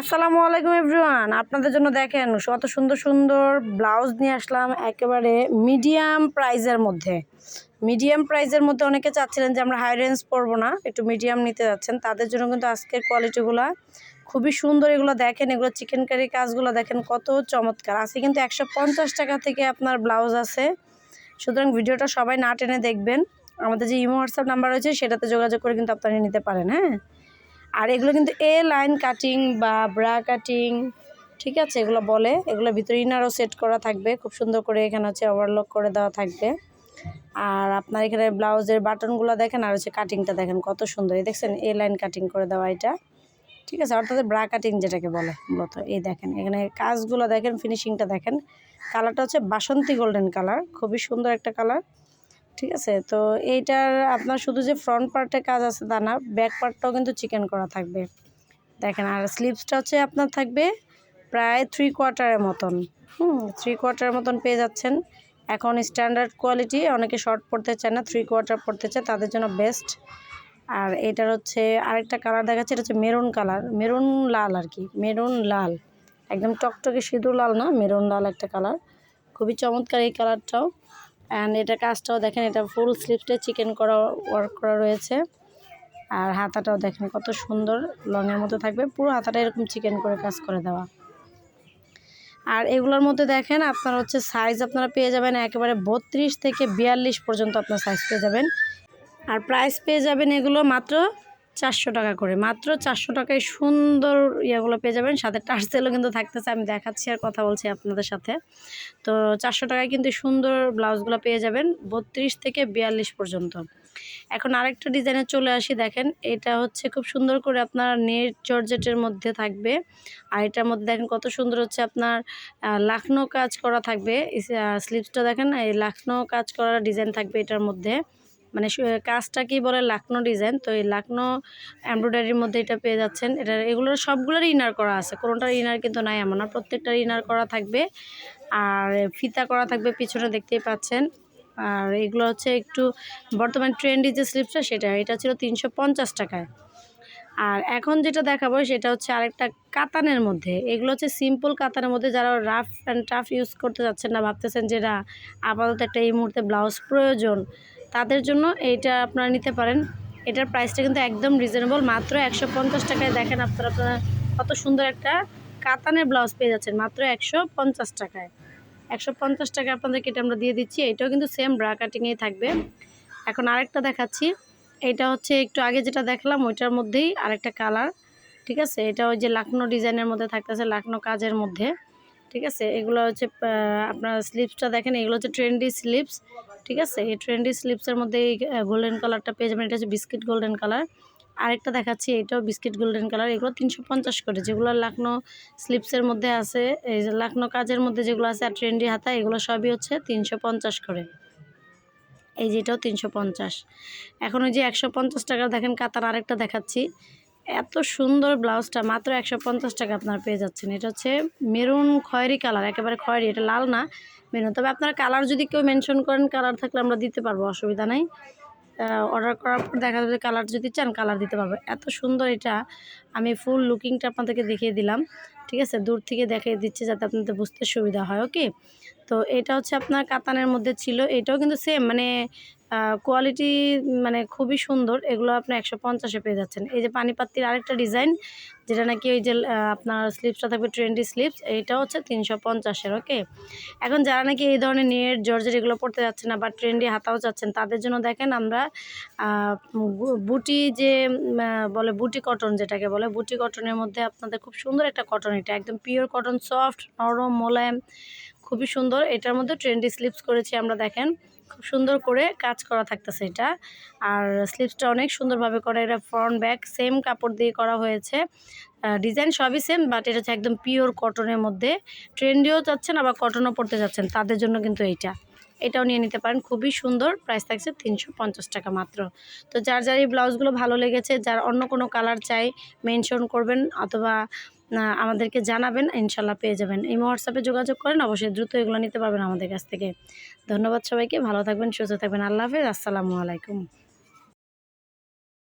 আসসালামু আলাইকুম এভরিওয়ান। আপনাদের জন্য দেখেন কত সুন্দর সুন্দর ব্লাউজ নিয়ে আসলাম একেবারে মিডিয়াম প্রাইজের মধ্যে। মিডিয়াম প্রাইজের মধ্যে অনেকে চাচ্ছিলেন যে আমরা হাই রেঞ্জ পরবো না, একটু মিডিয়াম নিতে যাচ্ছেন। তাদের জন্য কিন্তু আজকের কোয়ালিটিগুলো খুবই সুন্দর। এগুলো দেখেন, এগুলো চিকেন কারি কাজগুলো দেখেন কত চমৎকার। আছে কিন্তু একশো পঞ্চাশ টাকা থেকে আপনার ব্লাউজ আছে। সুতরাং ভিডিওটা সবাই না টেনে দেখবেন। আমাদের যে ইমো হোয়াটসঅ্যাপ নাম্বার রয়েছে, সেটাতে যোগাযোগ করে কিন্তু আপনারা নিতে পারেন হ্যাঁ? আর এগুলো কিন্তু এ লাইন কাটিং বা ব্রা কাটিং, ঠিক আছে, এগুলো বলে। এগুলো ভিতরে ইনারও সেট করা থাকবে, খুব সুন্দর করে এখানে হচ্ছে ওভারলক করে দেওয়া থাকবে। আর আপনার এখানে ব্লাউজের বাটনগুলো দেখেন, আর হচ্ছে কাটিংটা দেখেন, কত সুন্দর। এই দেখছেন, এ লাইন কাটিং করে দেওয়া এটা, ঠিক আছে? অর্থাৎ ব্রা কাটিং যেটাকে বলে মূলত। এই দেখেন, এখানে কাজগুলো দেখেন ফিনিশিংটা দেখেন। কালারটা হচ্ছে বাসন্তী গোল্ডেন কালার খুবই সুন্দর একটা কালার ঠিক আছে? তো এইটার আপনার শুধু যে ফ্রন্ট পার্টে কাজ আছে তা না ব্যাক পার্টটাও কিন্তু চিকেন করা থাকবে। দেখেন, আর স্লিভসটা হচ্ছে আপনার থাকবে প্রায় থ্রি কোয়ার্টারের মতন। হুম থ্রি কোয়ার্টারের মতন পেয়ে যাচ্ছেন। এখন স্ট্যান্ডার্ড কোয়ালিটি অনেকে শর্ট পড়তে চায় না থ্রি কোয়ার্টার পড়তে চায়, তাদের জন্য বেস্ট আর এটার হচ্ছে আরেকটা কালার দেখাচ্ছে, এটা হচ্ছে মেরুন কালার মেরুন লাল আর কি মেরুন লাল। একদম টকটকে সিঁদুর লাল না মেরুন লাল একটা কালার খুবই চমৎকার এই কালারটাও অ্যান্ড এটা কাজটাও দেখেন, এটা ফুল স্লিভসে চিকেন করা ওয়ার্ক করা রয়েছে। আর হাতাটাও দেখেন কত সুন্দর লংয়ের মতো থাকবে। পুরো হাতাটা এরকম চিকেন করে কাজ করে দেওয়া। আর এগুলোর মধ্যে দেখেন, আপনার হচ্ছে সাইজ আপনারা পেয়ে যাবেন একেবারে বত্রিশ থেকে বিয়াল্লিশ পর্যন্ত আপনার সাইজ পেয়ে যাবেন। আর প্রাইস পেয়ে যাবেন এগুলো মাত্র চারশো টাকা করে। মাত্র চারশো টাকায় সুন্দর ইয়েগুলো পেয়ে যাবেন। সাথে টার্সেলও কিন্তু থাকতেছে। আমি দেখাচ্ছি আর কথা বলছি আপনাদের সাথে। তো চারশো টাকায় কিন্তু সুন্দর ব্লাউজগুলো পেয়ে যাবেন বত্রিশ থেকে বিয়াল্লিশ পর্যন্ত। এখন আরেকটা ডিজাইনে চলে আসি, দেখেন। এটা হচ্ছে খুব সুন্দর করে আপনার নেট জর্জেটের মধ্যে থাকবে। আর এটার মধ্যে দেখেন কত সুন্দর হচ্ছে আপনার লাখনো কাজ করা থাকবে। স্লিপসটা দেখেন, এই লাখনো কাজ করা ডিজাইন থাকবে এটার মধ্যে। মানে কাজটা কি বলে, লাকনো ডিজাইন। তো এই লাকনো এমব্রয়ডারির মধ্যে এটা পেয়ে যাচ্ছেন। এটা এগুলোর সবগুলোরই ইনার করা আছে। কোনোটার ইনার কিন্তু নাই এমন না। প্রত্যেকটার ইনার করা থাকবে। আর ফিতা করা থাকবে পিছনে, দেখতেই পাচ্ছেন। আর এগুলো হচ্ছে একটু বর্তমান ট্রেন্ডি যে স্লিপসটা, সেটা, এটা ছিল তিনশো পঞ্চাশ টাকায়। আর এখন যেটা দেখাবো, সেটা হচ্ছে আরেকটা কাতানের মধ্যে। এগুলো হচ্ছে সিম্পল কাতানের মধ্যে। যারা রাফ অ্যান্ড টাফ ইউজ করতে যাচ্ছেন না, ভাবতেছেন যে না, আপাতত একটা এই মুহূর্তে ব্লাউজ প্রয়োজন। তাদের জন্য এইটা আপনারা নিতে পারেন। এটার প্রাইসটা কিন্তু একদম রিজনেবল মাত্র একশো পঞ্চাশ টাকায় দেখেন আপনারা আপনারা কত সুন্দর একটা কাতানের ব্লাউজ পেয়ে যাচ্ছেন। মাত্র একশো পঞ্চাশ টাকায়। একশো পঞ্চাশ টাকা আপনাদেরকে এটা আমরা দিয়ে দিচ্ছি। এটাও কিন্তু সেম ব্রা কাটিংয়েই থাকবে। এখন আরেকটা দেখাচ্ছি। এটা হচ্ছে একটু আগে যেটা দেখলাম, ওইটার মধ্যেই আরেকটা কালার ঠিক আছে? এটা ওই যে লাখনো ডিজাইনের মধ্যে থাকতেছে, লাখনো কাজের মধ্যে, ঠিক আছে? এগুলো হচ্ছে আপনার স্লিপসটা দেখেন, এগুলো হচ্ছে ট্রেন্ডি স্লিপস ঠিক আছে? এই ট্রেন্ডি স্লিপসের মধ্যে এই গোল্ডেন কালারটা পেয়ে যাবেন। এটা হচ্ছে বিস্কিট গোল্ডেন কালার আরেকটা দেখাচ্ছি, এটাও বিস্কিট গোল্ডেন কালার এগুলো তিনশো পঞ্চাশ করে। যেগুলো লাখনো স্লিপসের মধ্যে আছে, এই যে লাখনো কাজের মধ্যে যেগুলো আছে আর ট্রেন্ডি হাতা, এগুলো সবই হচ্ছে তিনশো পঞ্চাশ করে। এই যেটাও তিনশো পঞ্চাশ। এখন ওই যে একশো পঞ্চাশ টাকার দেখেন, কাতার আরেকটা দেখাচ্ছি। এত সুন্দর ব্লাউজটা, মাত্র একশো পঞ্চাশ টাকা আপনারা পেয়ে যাচ্ছেন। এটা হচ্ছে মেরুন খয়েরি কালার, একেবারে খয়েরি, এটা লাল না, মেরুন। তবে আপনারা কালার যদি কেউ মেনশন করেন, কালার থাকলে আমরা দিতে পারব, অসুবিধা নেই। অর্ডার করার পর দেখা যাবে কালার যদি চান, কালার দিতে পারব। এত সুন্দর এটা, আমি ফুল লুকিংটা আপনাদেরকে দেখিয়ে দিলাম, ঠিক আছে? দূর থেকে দেখিয়ে দিচ্ছে যাতে আপনাদের বুঝতে সুবিধা হয় ওকে তো এটা হচ্ছে আপনার কাতানের মধ্যে ছিল, এটাও কিন্তু সেম মানে কোয়ালিটি মানে খুবই সুন্দর। এগুলো আপনার একশো পঞ্চাশে পেয়ে যাচ্ছেন। এই যে পানিপাত্তির আরেকটা ডিজাইন যেটা নাকি ওই যে আপনার স্লিপসটা থাকবে ট্রেন্ডি স্লিপস এইটা হচ্ছে তিনশো পঞ্চাশের ওকে এখন যারা নাকি এই ধরনের নেট জর্জের এগুলো পড়তে যাচ্ছেন না বা ট্রেন্ডি হাতাও চাচ্ছেন, তাদের জন্য দেখেন আমরা বুটি যে বলে বুটি কটন যেটাকে বলে, বুটি কটনের মধ্যে আপনাদের খুব সুন্দর একটা কটন এটা একদম পিওর কটন সফট নরম, মোলায়েম খুবই সুন্দর। এটার মধ্যে ট্রেন্ডি স্লিপস করেছি আমরা, দেখেন। খুব সুন্দর করে কাজ করা থাকতেছে এটা। আর স্লিপসটা অনেক সুন্দরভাবে করা, এটা ফ্রন্ট ব্যাক সেম কাপড় দিয়ে করা হয়েছে। ডিজাইন সবই সেম বাট এটা হচ্ছে একদম পিওর কটনের মধ্যে। ট্রেন্ডিও চাচ্ছেন আবার কটনও পড়তে যাচ্ছেন, তাদের জন্য কিন্তু এইটা। এটাও নিয়ে নিতে পারেন, খুবই সুন্দর। প্রাইস থাকছে তিনশো পঞ্চাশ টাকা মাত্র। তো যার যার এই ব্লাউজগুলো ভালো লেগেছে, যার অন্য কোনো কালার চাই মেনশন করবেন, অথবা আমাদেরকে জানাবেন, ইনশাল্লাহ পেয়ে যাবেন। এই হোয়াটসঅ্যাপে যোগাযোগ করেন, অবশ্যই দ্রুত এগুলো নিতে পারবেন আমাদের কাছ থেকে। ধন্যবাদ সবাইকে, ভালো থাকবেন, সুস্থ থাকবেন। আল্লাহ হাফেজ, আসসালামু আলাইকুম।